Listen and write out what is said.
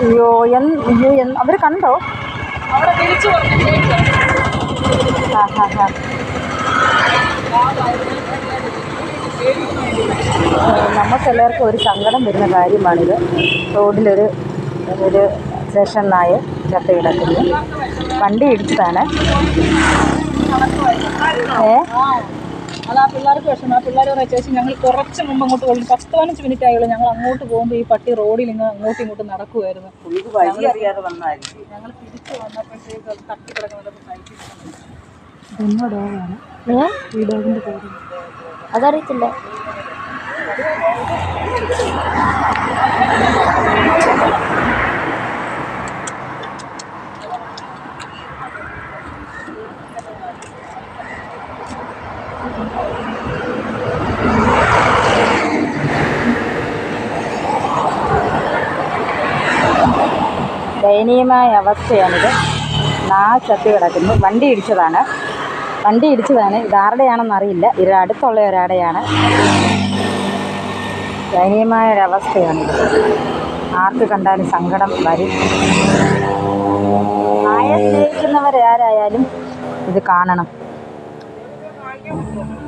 അയ്യോ എൻ അയ്യോ എൻ അവർ കണ്ടോ? നമ്മൾ ചിലർക്കും വന്നു ആ ഹാ ഹാ നമുക്കെല്ലാവർക്കും ഒരു സങ്കടം വരുന്ന കാര്യമാണിത്. റോഡിലൊരു ഒരു സെഷൻ നായ ചത്ത കിടക്കുന്നു. വണ്ടി ഇടിച്ചതാണ്. ഏ? അത് ആ പിള്ളേർക്ക് വിഷമം. ആ പിള്ളേർ പറയാം ചേച്ചി ഞങ്ങൾ കുറച്ച് മുമ്പ് അങ്ങോട്ട് പോകും പത്ത് പതിനഞ്ച് മിനിറ്റ് ആയുള്ളൂ. ഞങ്ങൾ അങ്ങോട്ട് പോകുമ്പോൾ ഈ പട്ടി റോഡിൽ ഇങ്ങനെ അങ്ങോട്ടും ഇങ്ങോട്ടും നടക്കുമായിരുന്നു ഞങ്ങൾ തിരിച്ചു വന്നപ്പോഴത്തേക്ക് തട്ടി കിടക്കുന്നത് ഡോഗാണ് അതറിയത്തില്ല. ദയനീയമായ അവസ്ഥയാണിത്. നാ ചത്തി കിടക്കുന്നു. വണ്ടി ഇടിച്ചതാണ്. വണ്ടി ഇടിച്ചതാണ്. ഇതാരുടെയാണെന്ന് അറിയില്ല. ഇത് അടുത്തുള്ള ഒരാടെയാണ്. ദയനീയമായ ഒരവസ്ഥയാണിത് ആർക്ക് കണ്ടാലും സങ്കടം വരും. ആയ സ്നേഹിക്കുന്നവരാരായാലും ഇത് കാണണം. Thank you.